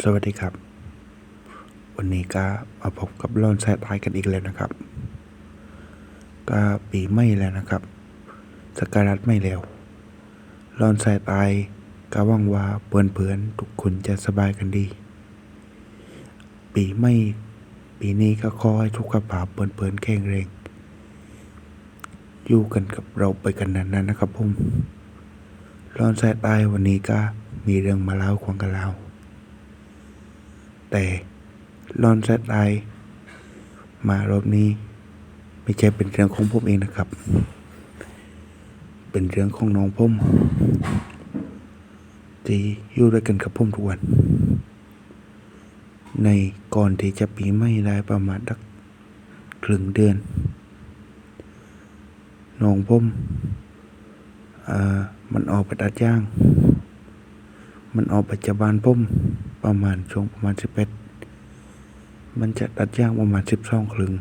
สวัสดีครับ วันนี้ก็มาพบกับรอนแซดไอกันอีกแล้วนะครับ ก็ปีไม่แล้วนะครับสการัตไม่แล้วรอนแซดไอก็หวังว่าเพื่อนๆทุกคนจะสบายกันดี ปีไม่ปีนี้ก็ขอให้สุกขภาพเพื่อนๆแข็งแรงอยู่กันกับเราไปกันนานๆนะครับผมรอนแซดไอวันนี้ก็มีเรื่องมาเล่าควงกันเล่า แต่ลอนแซดไอมารอบนี้ ไม่ใช่เป็นเรื่องของผมเองนะครับ เป็นเรื่องของน้องผมที่อยู่ด้วยกันกับผมทุกวัน ในก่อนที่จะปีใหม่ได้ประมาณสักครึ่งเดือนน้องผมอ่ามันออกไปตัดย่าง มันออกไปจากบ้านผม ประมาณช่วงประมาณสิบเอ็ดมันจะตัดย่างประมาณสิบสองครึ่ง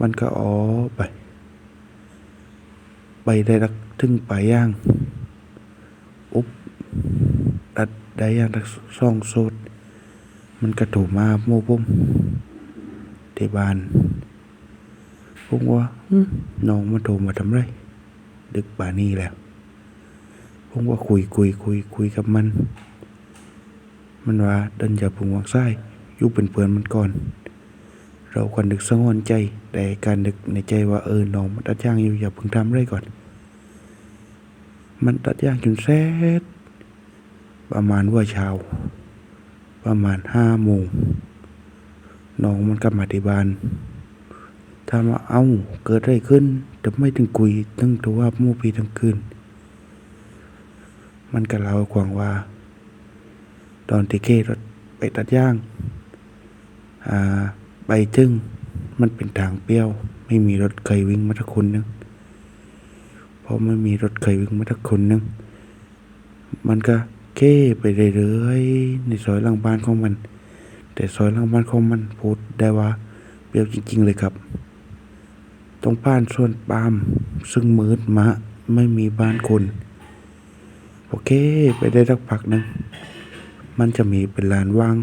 มันก็อ๋อไป ไปได้รักถึงไปย่าง อุ๊บตัดได้ย่างทักสองโซดมันกระถูมาโมผมที่บ้านผมว่าน้องมาโทรมาทำไร ดึกป่านนี้แล้วผมว่าคุยคุยคุยคุยกับมัน มันว่าเดินอย่าพึงวางซ้ยอยู่เป็นเพื่อนมันก่อน เราควรดึกสงวนใจ แต่การดึกในใจว่าเออน้องมันตัดย่างอยู่อย่าพึงทำไรก่อน มันตัดย่างจนแซดประมาณว่าเช้าประมาณห้าโมงน้องมันกลับมาที่บ้านถามว่าเอ้าเกิดอะไรขึ้นทำไมถึงคุยตั้งตัวว่ามู่ปีทั้งคืน มันก็เล่าให้ฟังว่า ตอนที่เก้รถไปตัดย่างาไปจึงมันเป็นทางเปรี้ยว ไม่มีรถเคยวิ่งมาทักคนหนึงพอไม่มีรถเคยวิ่งมาทักคนหนึงมันก็เก้ไปเรื่อยๆในซอยหลังบ้านของมัน แต่ซอยหลังบ้านของมันพูดได้ว่าเปรี้ยวจริง ๆ เลยครับ ตรงบ้านส่วนปาล์มซึ่งมืดมะไม่มีบ้านคนโอเค ไปได้สักพักหนึ่ง มันจะมีเป็นลานว่าง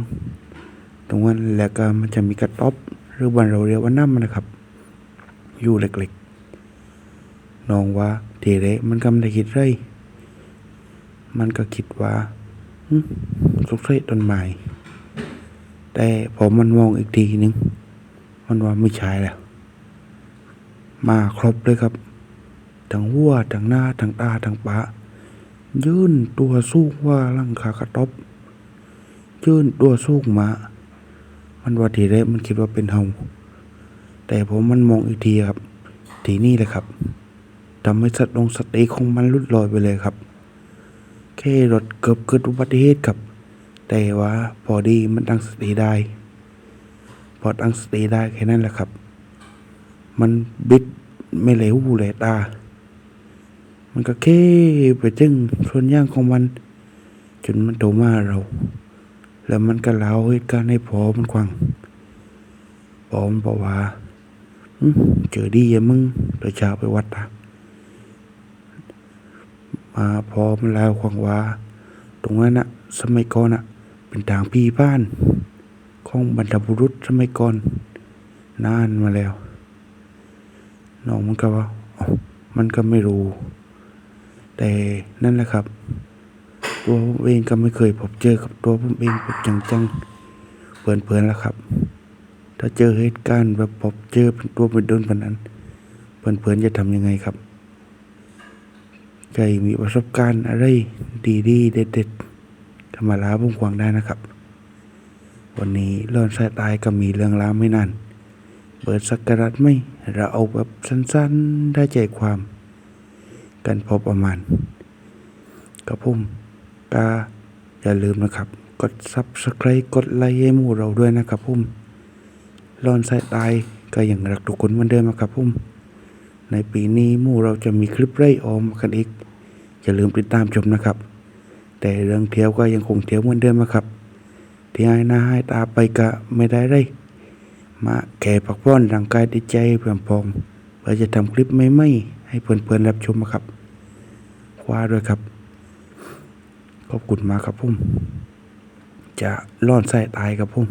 ตรงนั้นแล้วก็มันจะมีกระต๊อบหรือบ้านเราเรียกว่าน้ำมันนะครับ อยู่เล็กๆน้องว่าเทเรมันก็ไม่ได้คิดไรมันก็คิดว่าหึสงสัยต้นไม้แต่พอมันมองอีกทีนึง มันว่าไม่ใช่แล้ว มาครบเลยครับ ทั้งหัวทั้งหน้าทั้งตาทั้งปากยื่นตัวสูงว่าลังคากระต๊อบ ยื่นตัวสูงมา มันว่าทีแรกมันคิดว่าเป็นเฮาแต่พอมันมองอีกทีครับ ทีนี่แหละครับทำให้สัตรงสติของมันลุดลอยไปเลยครับ แค่รถเกือบเกิดอุบัติเหตุครับ แต่ว่าพอดีมันตั้งสติได้ พอตั้งสติได้แค่นั้นแหละครับ มันบิดไม่เหลวเลวตา มันก็เค้ไปจึงส่วนย่างของมัน จนมันโตมาเรา แล้วมันก็เล่าเหตุการณ์ให้พอมันฟังพอมันบอกว่าเจอดีอะมึงเดี๋ยวเช้าไปวัดนะมาพอมันเล่าฟังว่า ตรงนั้นน่ะสมัยก่อนน่ะเป็นทางพี่บ้าน ของบรรพบุรุษสมัยก่อนนานมาแล้วน้องมันก็ว่ามันก็ไม่รู้ แต่นั่นแหละครับ ตัวผมเองก็ไม่เคยพบเจอกับตัวผมเองแบบจังๆเพื่อนๆแล้วครับ ถ้าเจอเหตุการณ์แบบพบเจอเป็นตัวเป็นตนแบบนั้น เพื่อนๆจะทำยังไงครับใครมีประสบการณ์อะไรดีๆ เด็ดๆก็มาลาผมฟังได้นะครับ วันนี้เรื่องสายตายก็มีเรื่องราวไม่นานเปิดสักการะไม่เราเอาแบบสั้นๆได้ใจความ กันพอประมาณกับผม ก็อย่าลืมนะครับ กด subscribe กดไลค์ให้หมู่เราด้วยนะครับผมรอนสายตายก็ยังรักทุกคนเหมือนเดิมนะครับผมในปีนี้หมู่เราจะมีคลิปไล่ออมกันอีก อย่าลืมติดตามชมนะครับ แต่เรื่องเที่ยวก็ยังคงเที่ยวเหมือนเดิมนะครับที่ให้หน้าให้ตาไปก็ไม่ได้เลยมาแก่พักผ่อนร่างกายดีใจเพื่อพอมเพื่อจะทำคลิปใหม่ๆให้เพื่อนๆรับชมนะครับคว้าด้วยครับ ขอบคุณมากครับผม จะร่อนใส่ตายครับผม